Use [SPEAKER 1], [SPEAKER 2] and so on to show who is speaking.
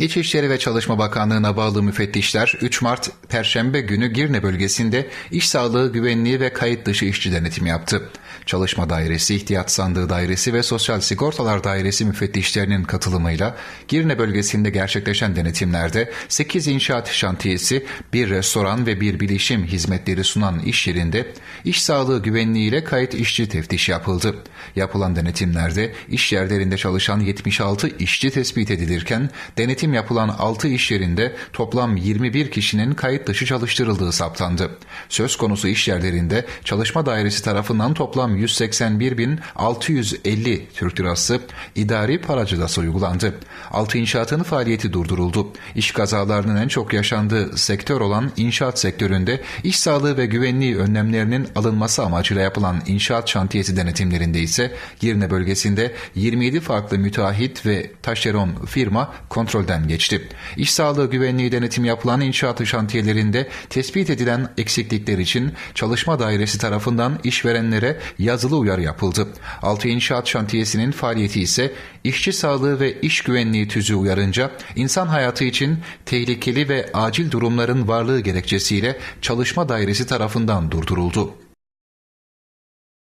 [SPEAKER 1] İçişleri ve Çalışma Bakanlığı'na bağlı müfettişler 3 Mart Perşembe günü Girne bölgesinde iş sağlığı, güvenliği ve kayıt dışı işçi denetimi yaptı. Çalışma Dairesi, İhtiyat Sandığı Dairesi ve Sosyal Sigortalar Dairesi müfettişlerinin katılımıyla Girne bölgesinde gerçekleşen denetimlerde 8 inşaat şantiyesi, bir restoran ve bir bilişim hizmetleri sunan iş yerinde iş sağlığı güvenliği ile kayıt işçi teftişi yapıldı. Yapılan denetimlerde iş yerlerinde çalışan 76 işçi tespit edilirken denetim yapılan 6 iş yerinde toplam 21 kişinin kayıt dışı çalıştırıldığı saptandı. Söz konusu iş yerlerinde çalışma dairesi tarafından toplam 181.650 Türk lirası idari para cezası uygulandı. 6 inşaatın faaliyeti durduruldu. İş kazalarının en çok yaşandığı sektör olan inşaat sektöründe iş sağlığı ve güvenliği önlemlerinin alınması amacıyla yapılan inşaat şantiyesi denetimlerinde ise Girne bölgesinde 27 farklı müteahhit ve taşeron firma kontrolden geçti. İş sağlığı güvenliği denetim yapılan inşaat şantiyelerinde tespit edilen eksiklikler için çalışma dairesi tarafından işverenlere yazılı uyarı yapıldı. 6 inşaat şantiyesinin faaliyeti ise işçi sağlığı ve iş güvenliği tüzüğü uyarınca insan hayatı için tehlikeli ve acil durumların varlığı gerekçesiyle çalışma dairesi tarafından durduruldu.